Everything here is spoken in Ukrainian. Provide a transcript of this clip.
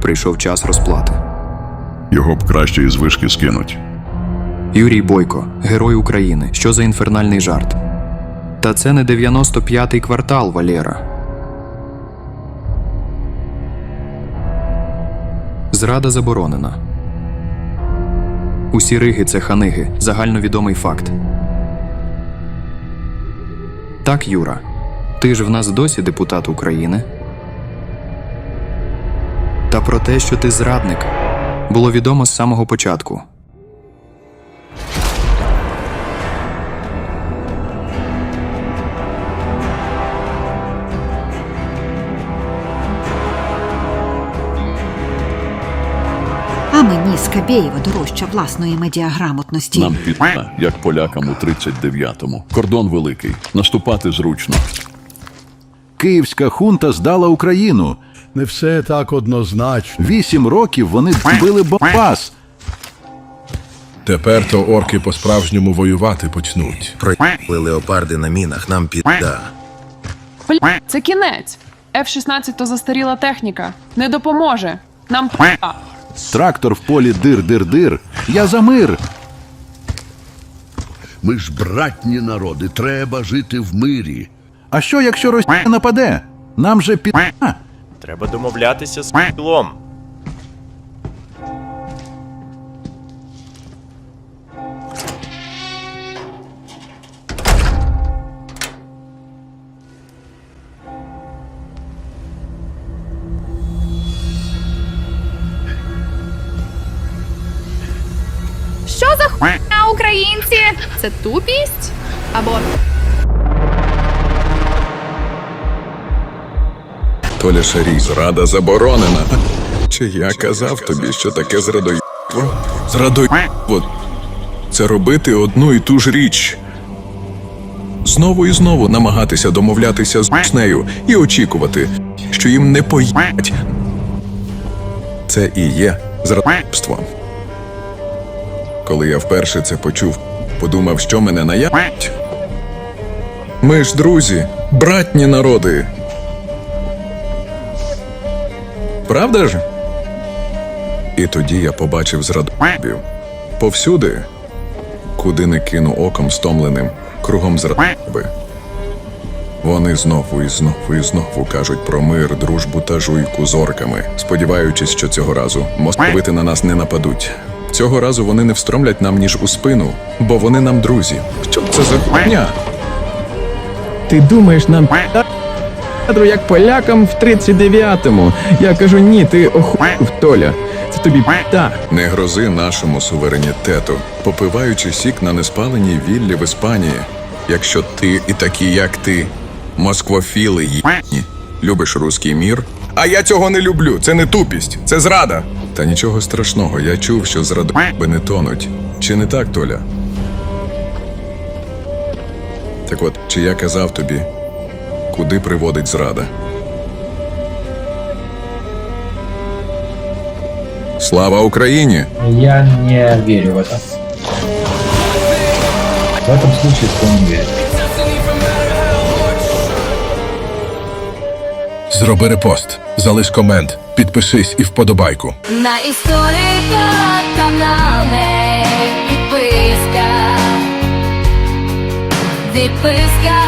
прийшов час розплати. Його б краще із вишки скинуть. Юрій Бойко, герой України. Що за інфернальний жарт? Та це не 95-й квартал, Валєра. Зрада заборонена. Усі риги це ханиги. Загальновідомий факт. Так, Юра. Ти ж в нас досі депутат України. Про те, що ти зрадник, було відомо з самого початку. А мені Скабєєва дорожча власної медіаграмотності. Нам підна, як полякам у 39-му. Кордон великий. Наступати зручно. Київська хунта здала Україну. Не все так однозначно. Вісім років вони били Бонбас. Тепер то орки по-справжньому воювати почнуть. Проїхали леопарди на мінах, нам підда. Бля, це кінець. F-16 то застаріла техніка. Не допоможе. Нам п***а. Трактор в полі дир-дир-дир. Я за мир. Ми ж братні народи, треба жити в мирі. А що, якщо Росія нападе? Нам же під... Треба домовлятися з пілом. Що за хуйня українці? Це тупість? Або Толя зрада заборонена. Чи я казав тобі, що таке зрадоїбство? Зрадоїбство – це робити одну і ту ж річ. Знову і знову намагатися домовлятися з нею і очікувати, що їм не поїдять. Це і є зрадоїбство. Коли я вперше це почув, подумав, що мене наявить. Ми ж друзі, братні народи. Правда ж? І тоді я побачив зрадобів. Повсюди, куди не кину оком стомленим, кругом зрадоби. Вони знову і знову і знову кажуть про мир, дружбу та жуйку з орками, сподіваючись, що цього разу московити на нас не нападуть. Цього разу вони не встромлять нам ніж у спину, бо вони нам друзі. Що це за хуйня? Ти думаєш, нам кадру як полякам в 39-му. Я кажу, ні, ти охуїв, Толя. Це тобі та. Не грози нашому суверенітету, попиваючи сік на неспаленій віллі в Іспанії. Якщо ти і такі, як ти, москвофіли їбні, любиш руський мір. А я цього не люблю. Це не тупість, це зрада. Та нічого страшного, я чув, що зрадоби не тонуть. Чи не так, Толя? Так от, чи я казав тобі, куди приводить зрада? Слава Україні! Я не верю в это. В этом случае стоит не верить. Зроби репост, залиш комент, підпишись і вподобайку. на історика підписка. Підписка, підписка,